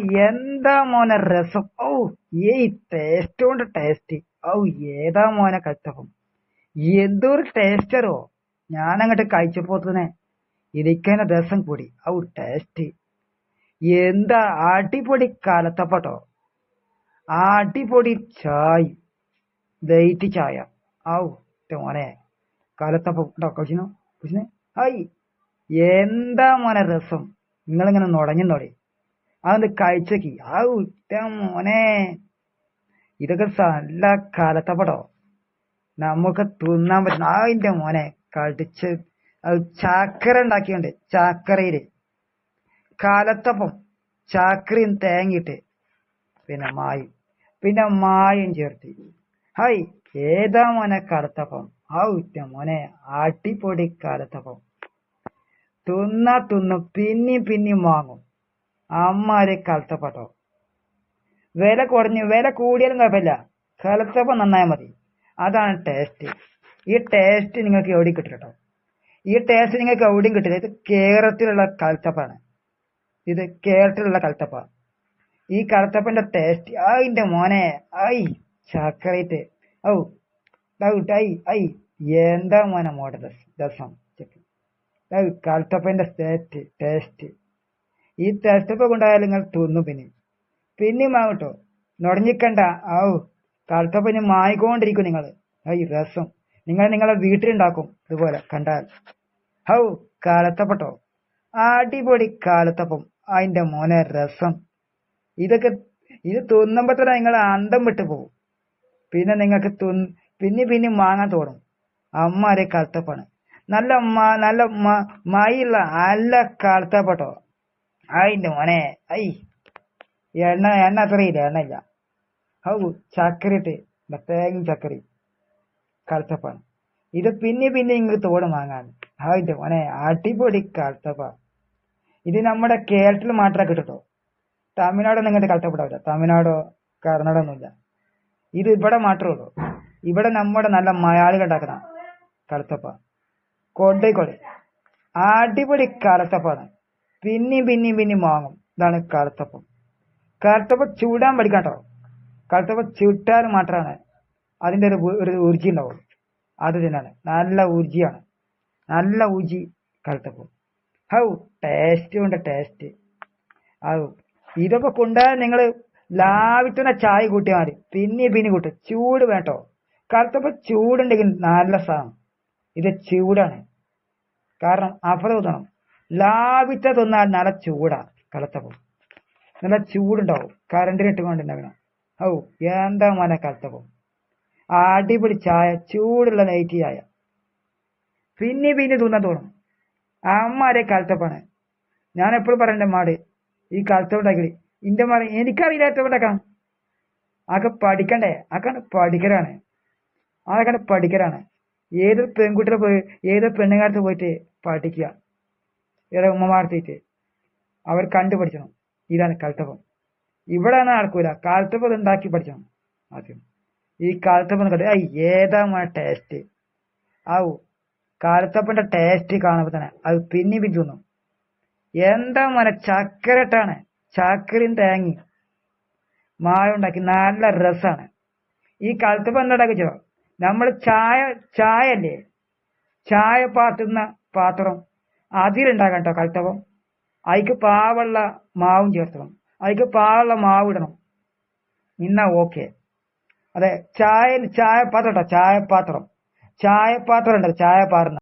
എന്താ മോനെ രസം? ഓ ഈ ടേസ്റ്റ് കൊണ്ട് ടേസ്റ്റ് ഔ ഏതാ മോനെ കച്ചപ്പം? എന്തൊരു ടേസ്റ്ററോ ഞാൻ അങ്ങോട്ട് കഴിച്ചപ്പോത്തന്നെ ഇരിക്കുന്ന രസം കൂടി. ഔ ടേസ്റ്റ് എന്താ അടിപൊളി കലത്തപ്പട്ടോ? അടിപൊളി ചായ്. ദൈറ്റ് ചായ. ഔ മോനെ. കലത്തപ്പം ഉണ്ടോ? കഴിച്ചിനോ കഴിച്ചിനെ ഹായ് എന്താ മോനെ രസം? നിങ്ങളിങ്ങനെ നുടഞ്ഞു അതൊന്ന് കാഴ്ചക്ക് ആ മോനെ. ഇതൊക്കെ നല്ല കാലത്തെ പടോ നമുക്ക് തിന്നാൻ പറ്റുന്ന അതിന്റെ മോനെ. കടിച്ച് അത് ചാക്കര ഉണ്ടാക്കിയുണ്ട് ചാക്കരയിൽ. കാലത്തപ്പം ചാക്കരയും തേങ്ങിയിട്ട്. പിന്നെ മായും. പിന്നെ മായും ചേർത്തി. ഹായ് ഏതാ മോനെ കാലത്തപ്പം? ആ ഉറ്റ മോനെ അടിപൊളി കാലത്തപ്പം. തിന്നാ തിന്നും പിന്നെയും പിന്നെയും വാങ്ങും. അമ്മാരെ കലത്തപ്പട്ടോ. വില കുറഞ്ഞു വില കൂടിയാലും കുഴപ്പമില്ല. കലത്തപ്പം നന്നായാൽ മതി. അതാണ് ടേസ്റ്റ് ഈ ടേസ്റ്റ് നിങ്ങൾക്ക് എവിടെയും കിട്ടില്ല കേട്ടോ ഈ ടേസ്റ്റ് നിങ്ങൾക്ക് എവിടെയും കിട്ടില്ല. ഇത് കേരളത്തിലുള്ള കലത്തപ്പാണ്. ഇത് കേരളത്തിലുള്ള കലത്തപ്പ. ഈ കലത്തപ്പന്റെ ടേസ്റ്റ് അതിന്റെ മോനെ ഐ ചക്കരയിട്ട് ഔ ഡൗട്ട് ഐ ഐ. എന്താ മോനെ മോഡൽ രസം? കലത്തപ്പന്റെ ടേസ്റ്റ് ടേസ്റ്റ് ഈ ടേസ്റ്റപ്പ് കൊണ്ടായാലും നിങ്ങൾ തിന്നു പിന്നെ. പിന്നെയും വാങ്ങട്ടോ നുടഞ്ഞിക്കണ്ട. ഔ കറുത്തപ്പന് മായിക്കൊണ്ടിരിക്കും നിങ്ങൾ ഐ രസം. നിങ്ങൾ നിങ്ങളെ വീട്ടിലുണ്ടാക്കും ഇതുപോലെ കണ്ടാൽ. ഹൗ കാലത്തപ്പട്ടോ അടിപൊളി കാലത്തപ്പം അതിന്റെ മോനെ രസം. ഇതൊക്കെ ഇത് തിന്നുമ്പോ തന്നെ നിങ്ങൾ അന്തം വിട്ടു പോകും. പിന്നെ നിങ്ങൾക്ക് പിന്നെ പിന്നെ വാങ്ങാൻ തോന്നും അമ്മാരെ കാലത്തപ്പാണ് നല്ല നല്ല മയുള്ള നല്ല കാലത്തപ്പട്ടോ അതിന്റെ മോനെ. ഐ എണ്ണ എണ്ണ അത്രയില്ല എണ്ണ ഇല്ല. ഹൗ ചക്കരയിട്ട് തേങ്ങയും ചക്കറി കറുത്തപ്പാണ് ഇത് പിന്നെ പിന്നെ ഇങ്ങ് തോട് വാങ്ങാൻ അതിന്റെ മോനെ അടിപൊളി കറുത്തപ്പ ഇത് നമ്മുടെ കേരളത്തിൽ മാത്രമേ കിട്ടോ തമിഴ്നാടൊന്നും ഇങ്ങോട്ട് കറുത്തപ്പെടാവില്ല തമിഴ്നാടോ കർണാടക ഒന്നുമില്ല. ഇത് ഇവിടെ മാത്രമേ ഉള്ളൂ. ഇവിടെ നമ്മുടെ നല്ല മലയാളികൾ ഉണ്ടാക്കുന്ന കറുത്തപ്പ കൊണ്ടേക്കോടെ അടിപൊളി കറുത്തപ്പാണ് പിന്നെയും പിന്നെയും പിന്നെയും വാങ്ങും. ഇതാണ് കറുത്തപ്പം. കറുത്തപ്പം ചൂടാൻ പഠിക്കാട്ടോ കറുത്തപ്പം ചുട്ടാൽ മാത്രമാണ് അതിന്റെ ഒരു ഒരു ഊർജി ഉണ്ടാവും അത് തന്നെയാണ്. നല്ല ഊർജിയാണ് നല്ല ഊർജി കറുത്തപ്പം. ഹൗ ടേസ്റ്റ് കൊണ്ട് ടേസ്റ്റ് ഔ ഇതൊക്കെ കൊണ്ടുപോയാൽ നിങ്ങൾ ലാവിട്ടുന്ന ചായ കൂട്ടിയാൽ മതി. പിന്നെ പിന്നെ കൂട്ടും. ചൂട് വേട്ടോ കറുത്തപ്പം ചൂടുണ്ടെങ്കിൽ നല്ല സാധനം. ഇത് ചൂടാണ്. കാരണം അഫലം തോന്നണം ലാവിറ്റ തിന്നാൽ നല്ല ചൂടാ കറുത്തപ്പം നല്ല ചൂടുണ്ടാവും. കറണ്ടിനിട്ട് കൊണ്ടുണ്ടാകണം ഔ എന്താ മോനെ കറുത്തപ്പം അടിപൊളി ചായ ചൂടുള്ള നൈറ്റ് ചായ. പിന്നെ പിന്നെ തിന്നാൻ തോന്നും. അമ്മാരെ കളത്തപ്പാണ് ഞാൻ എപ്പോഴും പറയണ്ട മാട് ഈ കറുത്തപ്പണ്ടാക്കി ഇന്റെ മാറി എനിക്കറിയില്ല എത്തപ്പണ്ടാക്കാം അതൊക്കെ പഠിക്കണ്ടേ? അതൊക്കെ പഠിക്കലാണ്. അതൊക്കെ പഠിക്കലാണ്. ഏതൊരു പെൺകുട്ടികളെ പോയി ഏതൊരു പെണ്ണുകാലത്ത് പോയിട്ട് പഠിക്കുക. ഏറെ ഉമ്മമാർത്തിയിട്ട് അവർ കണ്ടു പഠിക്കണം ഇതാണ് കൽത്തപ്പം. ഇവിടെ നടക്കൂല. കാൽത്തപ്പം ഉണ്ടാക്കി പഠിക്കണം ആദ്യം. ഈ കാൽത്തപ്പം കണ്ടു? ഐ ഏതാ ടേസ്റ്റ് ആവു കാലത്തപ്പന്റെ ടേസ്റ്റ് കാണുമ്പോ തന്നെ അത് പിന്നി പിന്തുന്നു തോന്നും. എന്താ മോനെ ചക്കരട്ടാണ്? ചക്കരയും തേങ്ങി മായ ഉണ്ടാക്കി നല്ല രസാണ്. ഈ കാലത്തപ്പം എന്താ ചോ നമ്മൾ ചായ ചായ അല്ലേ ചായ പാത്തുന്ന പാത്രം അതിലുണ്ടാക്കാം കേട്ടോ കൽത്തപ്പം അതിക്ക് പാവുള്ള മാവും ചേർത്തണം. അതിക്ക് പാവുള്ള മാവ് ഇടണം. നിന്ന ഓക്കെ. അതെ ചായ ചായപാത്രം കേട്ടോ ചായപാത്രം. ചായപാത്രം ഉണ്ടല്ലോ ചായ പാറുന്ന